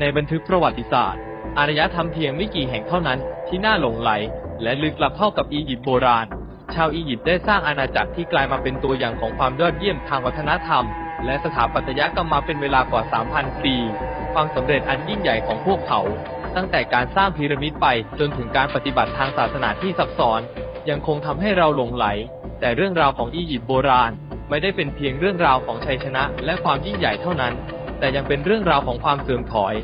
ในบันทึกประวัติศาสตร์ อารยธรรมเพียงไม่กี่แห่งเท่านั้นที่น่าหลงไหล และลึกลับเท่ากับอียิปต์โบราณ ชาวอียิปต์ได้สร้างอาณาจักรที่กลายมาเป็นตัวอย่างของความยอดเยี่ยมทางวัฒนธรรม และสถาปัตยกรรมมาเป็นเวลากว่า 3,000 ปี ความสำเร็จอันยิ่งใหญ่ของพวกเขา ตั้งแต่การสร้างพีระมิดไปจนถึงการปฏิบัติทางศาสนาที่ซับซ้อน ยังคงทำให้เราหลงไหล แต่เรื่องราวของอียิปต์โบราณ ไม่ได้เป็นเพียงเรื่องราวของชัยชนะ และความยิ่งใหญ่เท่านั้น แต่ยังเป็นเรื่องราวของความเสื่อมถอย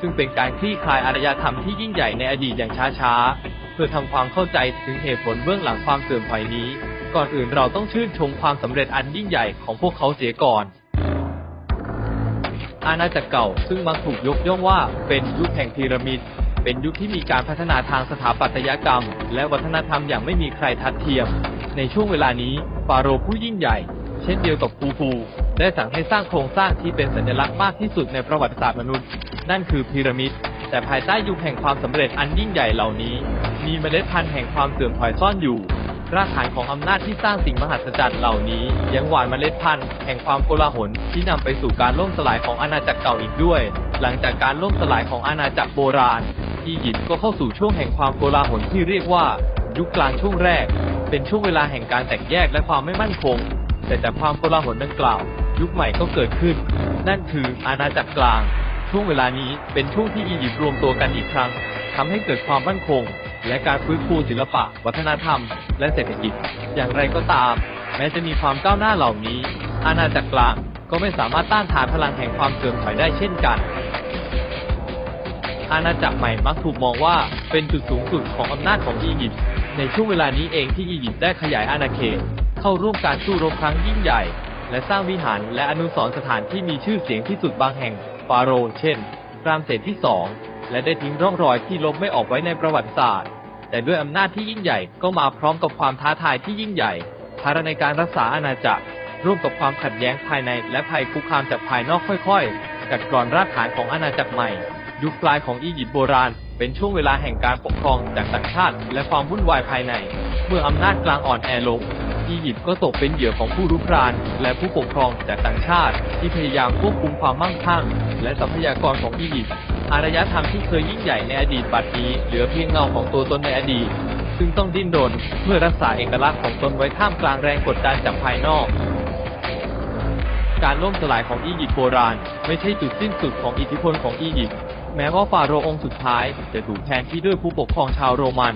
ซึ่งเป็นการคลี่คลายอารยธรรมที่ยิ่งใหญ่ในอดีตอย่างช้าๆ เพื่อทำความเข้าใจถึงเหตุผลเบื้องหลังความเสื่อมถอยนี้ ก่อนอื่นเราต้องชื่นชมความสำเร็จอันยิ่งใหญ่ของพวกเขาเสียก่อน อาณาจักรเก่าซึ่งมักถูกยกย่องว่าเป็นยุคแห่งพีระมิดเป็นยุคที่มีการพัฒนาทางสถาปัตยกรรม และวัฒนธรรมอย่างไม่มีใครทัดเทียม ในช่วงเวลานี้ฟาโรห์ผู้ยิ่งใหญ่ เช่นเดียวกับคูฟู ได้สั่งให้สร้างโครงสร้างที่เป็นสัญลักษณ์มากที่สุดในประวัติศาสตร์มนุษย์ นั่นคือพีระมิด แต่ภายใต้ยุคแห่งความสำเร็จอันยิ่งใหญ่เหล่านี้ มีเมล็ดพันธุ์แห่งความเสื่อมถอยซ่อนอยู่ รากฐานของอำนาจที่สร้างสิ่งมหัศจรรย์เหล่านี้ ยังหว่านเมล็ดพันธุ์แห่งความโกลาหลที่นำไปสู่การล่มสลายของอาณาจักรเก่าอีกด้วย หลังจากการล่มสลายของอาณาจักรโบราณอียิปต์ก็เข้าสู่ช่วงแห่งความโกลาหลที่เรียกว่า ยุคกลางช่วงแรก เป็นช่วงเวลาแห่งการแตกแยกและความไม่มั่นคง แต่จากความโกลาหลดังกล่าว ยุคใหม่ก็เกิดขึ้น นั่นคืออาณาจักรกลาง ช่วงเวลานี้เป็นช่วงที่อียิปต์รวมตัวกันอีกครั้งทำให้เกิดความมั่นคง และการฟื้นฟูศิลปะ วัฒนธรรม และเศรษฐกิจ อย่างไรก็ตาม แม้จะมีความก้าวหน้าเหล่านี้ อาณาจักรกลางก็ไม่สามารถต้านทานพลังแห่งความเสื่อมถอยได้เช่นกัน อาณาจักรใหม่มักถูกมองว่าเป็นจุดสูงสุดของอำนาจของอียิปต์ในช่วงเวลานี้เองที่อียิปต์ได้ขยายอาณาเขต เข้าร่วมการสู้รบครั้งยิ่งใหญ่ และสร้างวิหารและอนุสรสถานที่มีชื่อเสียงที่สุดบางแห่งฟาโรห์เช่นรามเสสที่สองและได้ทิ้งร่องรอยที่ลบไม่ออกไว้ในประวัติศาสตร์ แต่ด้วยอำนาจที่ยิ่งใหญ่ก็มาพร้อมกับความท้าทายที่ยิ่งใหญ่ภาระในการรักษาอาณาจักร ร่วมกับความขัดแย้งภายในและภัยคุกคามจากภายนอกค่อยๆ กัดกร่อนรากฐานของอาณาจักรใหม่ ยุคปลายของอียิปต์โบราณ เป็นช่วงเวลาแห่งการปกครองจากต่างชาติ และความวุ่นวายภายใน เมื่ออำนาจกลางอ่อนแอลง อียิปต์ก็ตกเป็นเหยื่อของผู้รุกราน และผู้ปกครองจากต่างชาติ ที่พยายามควบคุมความมั่งคั่ง และทรัพยากรของอียิปต์อารยธรรมที่เคยยิ่งใหญ่ในอดีตบัดนี้เหลือเพียงเงาของตัวตนในอดีต ซึ่งต้องดิ้นรนเพื่อรักษาเอกลักษณ์ของตนไว้ท่ามกลางแรงกดดันจากภายนอก การล่มสลายของอียิปต์โบราณ ไม่ใช่จุดสิ้นสุดของอิทธิพลของอียิปต์แม้ว่าฟาโรห์องค์สุดท้ายจะถูกแทนที่ด้วยผู้ปกครองชาวโรมัน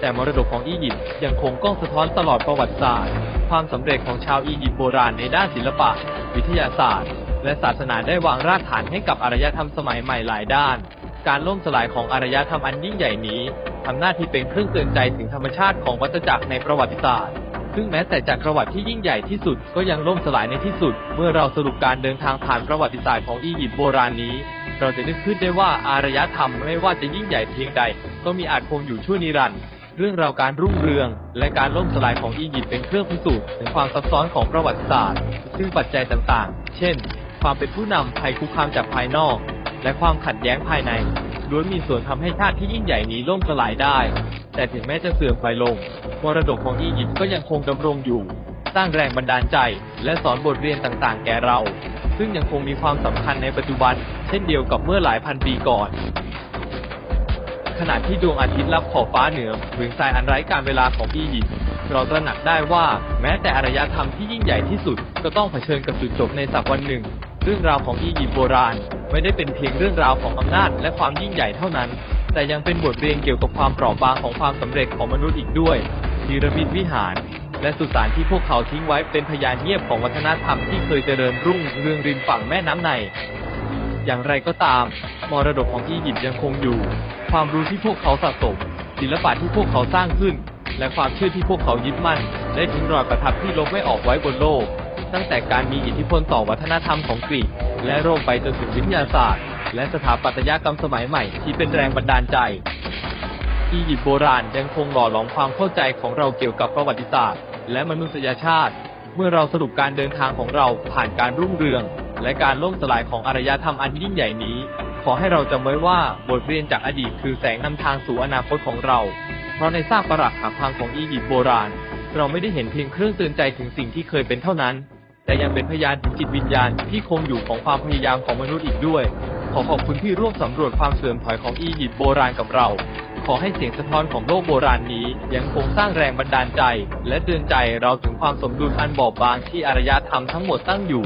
แต่มรดกของอียิปต์ยังคงก้องสะท้อนตลอดประวัติศาสตร์ ความสำเร็จของชาวอียิปต์โบราณในด้านศิลปะ วิทยาศาสตร์ และศาสนาได้วางรากฐานให้กับอารยธรรมสมัยใหม่หลายด้าน การล่มสลายของอารยธรรมอันยิ่งใหญ่นี้ทำหน้าที่เป็นเครื่องเตือนใจถึงธรรมชาติของวัฏจักรในประวัติศาสตร์ซึ่งแม้แต่จักรวรรดิที่ยิ่งใหญ่ที่สุดก็ยังล่มสลายในที่สุด เมื่อเราสรุปการเดินทางผ่านประวัติศาสตร์ของอียิปต์โบราณนี้ เราจะนึกขึ้นได้ว่าอารยธรรมไม่ว่าจะยิ่งใหญ่เพียงใด ก็มีอาจคงอยู่ชั่วนิรันดร์ เรื่องราวการรุ่งเรือง และการล่มสลายของอียิปต์เป็นเครื่องพิสูจน์ถึงความซับซ้อนของประวัติศาสตร์ ซึ่งปัจจัยต่างๆ เช่น ความเป็นผู้นำภัยคุกคามจากภายนอก และความขัดแย้งภายในล้วนมีส่วนทำให้ชาติที่ยิ่งใหญ่นี้ล่มสลายได้ แต่ถึงแม้จะเสื่อมไปลง มรดกของอียิปต์ก็ยังคงดำรงอยู่ สร้างแรงบันดาลใจ และสอนบทเรียนต่างๆ แก่เรา ซึ่งยังคงมีความสำคัญในปัจจุบัน เช่นเดียวกับเมื่อหลายพันปีก่อน ขณะที่ดวงอาทิตย์ลับขอบฟ้าเหนือผืนทรายอันไร้การเวลาของอียิปต์เราตระหนักได้ว่าแม้แต่อารยธรรมที่ยิ่งใหญ่ที่สุด ก็ต้องเผชิญกับจุดจบในสักวันหนึ่ง เรื่องราวของอียิปต์โบราณ ไม่ได้เป็นเพียงเรื่องราวของอำนาจและความยิ่งใหญ่เท่านั้น แต่ยังเป็นบทเรียนเกี่ยวกับความเปราะบางของความสำเร็จของมนุษย์อีกด้วยพีระมิดวิหาร และสุสานที่พวกเขาทิ้งไว้เป็นพยานเงียบของวัฒนธรรมที่เคยเจริญรุ่งเรืองริมฝั่งแม่น้ำใน อย่างไรก็ตาม มรดกของอียิปต์ยังคงอยู่ ความรู้ที่พวกเขาสะสม ศิลปะที่พวกเขาสร้างขึ้น และความเชื่อที่พวกเขายึดมั่น ได้ทิ้งรอยประทับที่ลบไม่ออกไว้บนโลก ตั้งแต่การมีอิทธิพลต่อวัฒนธรรมของกรีก และโรมไปจนถึงวิทยาศาสตร์ และสถาปัตยกรรมสมัยใหม่ที่เป็นแรงบันดาลใจอียิปต์โบราณยังคงหล่อหลอมความเข้าใจของเราเกี่ยวกับประวัติศาสตร์ และมนุษยชาติ เมื่อเราสรุปการเดินทางของเราผ่านการรุ่งเรือง และการล่มสลายของอารยธรรมอันยิ่งใหญ่นี้ ขอให้เราจำไว้ว่าบทเรียนจากอดีตคือแสงนำทางสู่อนาคตของเรา เพราะในซากปรักหักพังของอียิปต์โบราณ เราไม่ได้เห็นเพียงเครื่องเตือนใจถึงสิ่งที่เคยเป็นเท่านั้น แต่ยังเป็นพยานถึงจิตวิญญาณที่คงอยู่ของความพยายามของมนุษย์อีกด้วย ขอขอบคุณที่ร่วมสำรวจความเสื่อมถอยของอียิปต์โบราณกับเราขอให้เสียงสะท้อนของโลกโบราณนี้ ยังคงสร้างแรงบันดาลใจ และเตือนใจเราถึงความสมดุลอันบอบบางที่อารยธรรมทั้งหมดตั้งอยู่